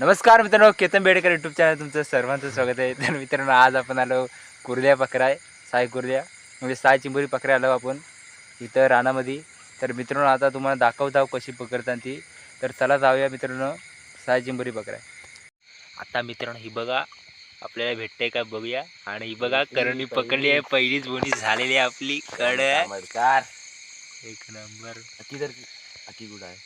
नमस्कार मित्रांनो Ketan Bedekar YouTube channel तुमचं सर्वांचं स्वागत आहे. तर मित्रांनो आज आपण आलो कुर्ल्या पकराय साय कुर्ल्या. म्हणजे साय चिंबोरी पकराय आलो आपण इथं रानामध्ये. तर मित्रांनो आता तुम्हाला दाखवताव कशी पकडतात ती. तर चला जाऊया मित्रांनो साय चिंबोरी पकराय आता मित्रांनो ही बघा आपल्याला भेटते का बघूया. आणि ही बघा करणी पकडली आहे पहिलीच बोनी झालेली आहे आपली. कड. एक नंबर. अति तर अति गुड आहे.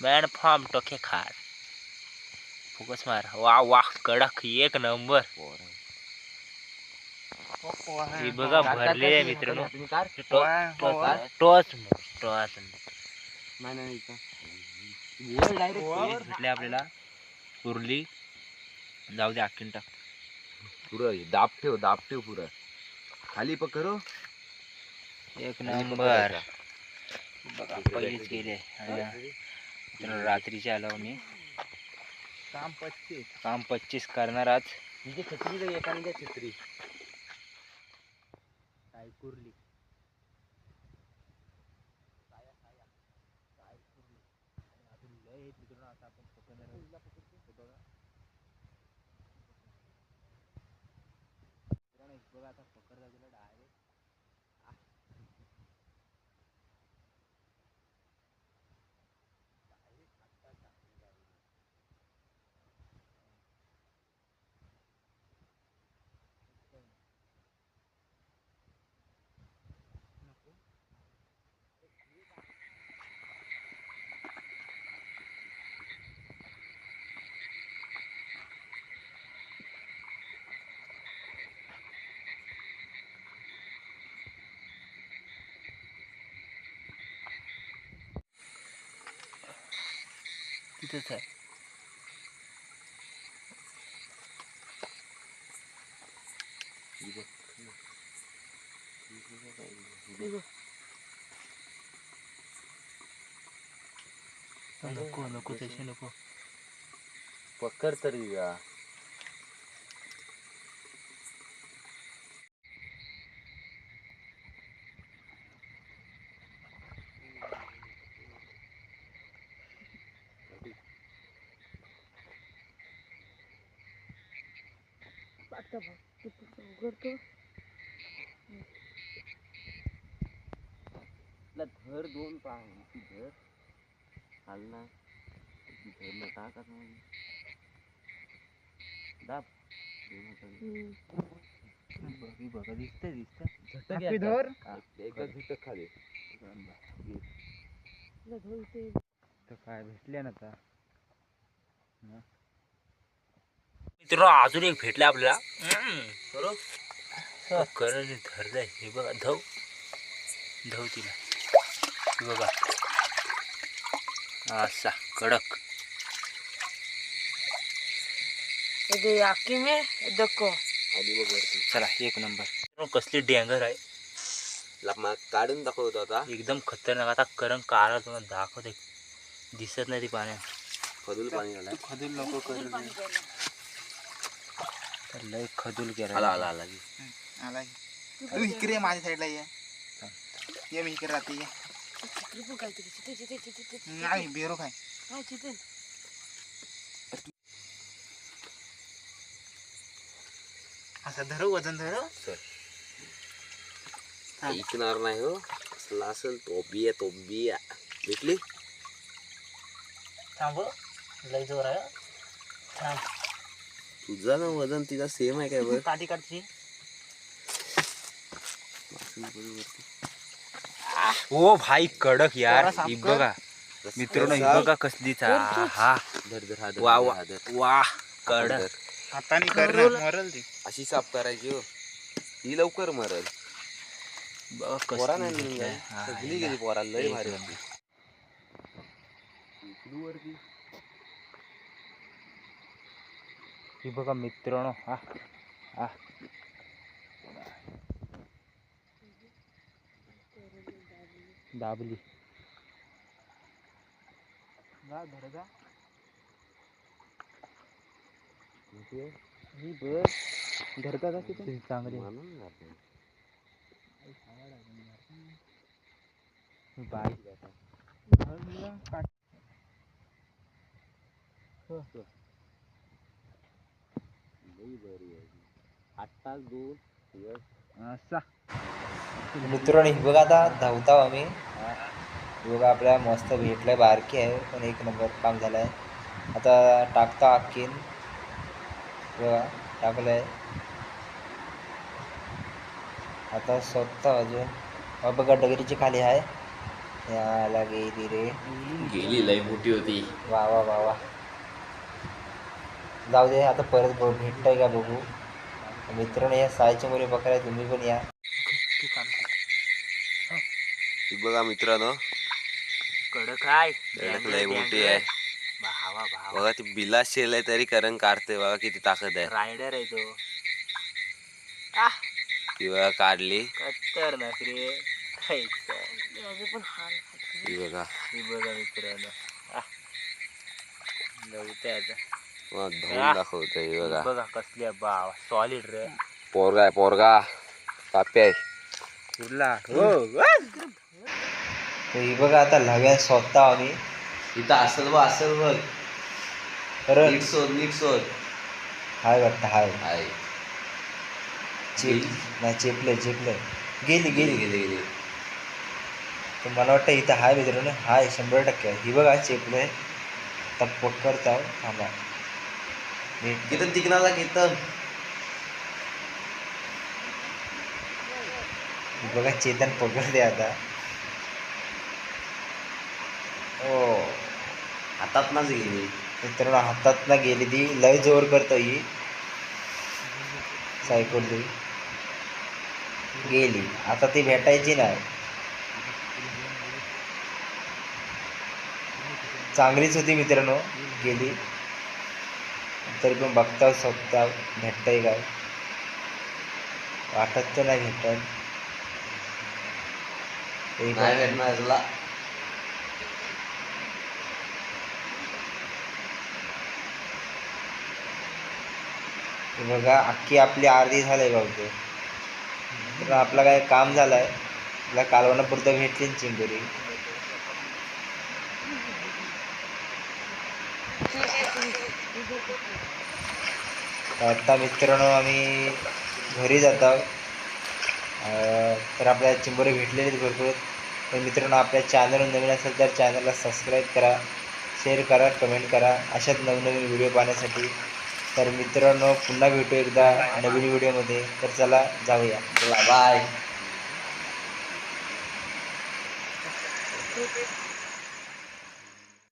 मॅन फॉर्म टोके खार फोकस मार वा वा कडक एक नंबर. हे बघा भरले आहे मित्रांनो तुम्ही कार टॉस टॉस. भेटले आपल्याला. कुर्ली जाऊ दे आखीन टाक. पुरं हे दाब ठेव दाब ठेव पुरं. खाली पकरो एक नंबर बघा पहिलेच गेले. आणि मित्रांनो, रात्रीचे आलो मी काम पच्चीस. काम पच्चीस करणार आज. तिथे छत्री जाई एकाने छत्री. काय कुर्ली. बघा आता पकडता गेलं तिथंच आहे. नको नको तसे नको. पकड तरी जा. उघडतो तुला धर दोन पाय ती धर हल्ला ती धर ना टाका दाब. बघ बघा दिसतंय दिसतंय. झटक या धर. एकदा झटक खाली. तर काय भेटले ना आता. मित्र अजून एक भेटला आपल्याला. बरोबर हो, करण धरलं हे बघा धव. धव तिला. बघा. असा कडक. चला एक नंबर. कसली डँगर आहे. काढून दाखवत होता एकदम खतरनाक. आता करण काळा तुम्हाला दाखवते दिसत नाही ती पाण्यात खदूल पाणी खदूल नको करून तर लय खदूल केला आला आला आला तू इकडे माझ्या साईडला ये. ये मी इकडे राहते नाही बेरो काय? असं धर वजन धरू ऐकणार नाही हो. असला असेल तो तोबिया तोबिया भेटली? थांब हो. लय जोर आहे थांब. तुझा ना वजन तिचा सेम आहे काय बघ काठी काढची ओ भाई कडक यार ही. बघा मित्रांनो ही बघा कसलीचा हा धर धर हा धर, वा धर, वा हा धर. वा कडक. हाताने कर ना मरल ती अशी साफ करायची हो ती लवकर मरल बघा पोरा कसली नाही. निघाली. हा, सगळी. गेली पोरा लय भारी. होती वरती ही बघा मित्रांनो हा हा. दाबली. जा ही बस धरता का किती चांगली. काट. लई बरी आहे आत्ताच दोन दिवस. असा. मित्रांनो ही बघा आता धावताव आम्ही. बघा आपल्याला मस्त भेटलंय बारकी आहे पण एक नंबर काम झालंय. आता टाकता अक्कीन बघा टाकलंय. आता स्वतः अजून. बघा डगरीची खाली आहे. याला गेली रे. गेली लई मोठी होती. वा वा वा वा. जाऊ दे आता परत ब- भेटतंय का बघू. मित्रांनो या सायच्या मुली बकऱ्या तुम्ही पण या. ही बघा मित्रांनो. कडक आहे. कडक लई मोठी आहे. भावा भावा. बघा ती बिला शेल आहे तरी करंट काढते बघा किती ताकद आहे. रायडर आहे तो. ती बघा काढली. पण हाल बघा. ही बघा मित्रांनो. गवते आता. धरून दाखवतोय ही बघा. बघा कसली आहे बावा सॉलिड रे. पोरगा आहे पोरगा. पापी आहे. हो तर ही बघा आता लव्या स्वतः आम्ही. इथं असेल बघ असेल बघ. तर नीट शोध नीट शोध. हाय वाटतं हाय. आहे चेप नाही चेपलंय चेपलंय. गेली गेली. गेली गेली तर मला वाटतं इथं हाय मित्रांनो. हाय शंभर टक्के. आहे. ही बघा चेपलंय. आता पकडता थांबा. नीट किती तिकनाला किती ही बघा चेतन पकडते आता हो हातातनाच गेली मित्रांनो हातातना गेली ती लय जोर करतो ही सायकल गेली आता ती भेटायची नाही चांगलीच होती मित्रांनो गेली तरी पण बघता स्वतः भेटतंय काय? वाटत तर नाही भेटत. एक नाही भेटणार तुला. बघा अख्खी आपली अर्धी झालंय बघतो तर आपलं काय काम झालंय. आपल्या कालवणापुरतं भेटली चिंबोरी आता मित्रांनो आम्ही घरी जात. आहोत तर आपल्याला चिंबरे भेटलेले आहेत भरपूर. तर मित्रांनो आपल्या चॅनल नवीन असेल तर चॅनलला सबस्क्राईब करा शेअर करा कमेंट करा. अशाच नवनवीन व्हिडिओ पाहण्यासाठी. तर मित्रांनो पुन्हा भेटू एकदा नवीन व्हिडिओमध्ये तर चला जाऊया. चला बाय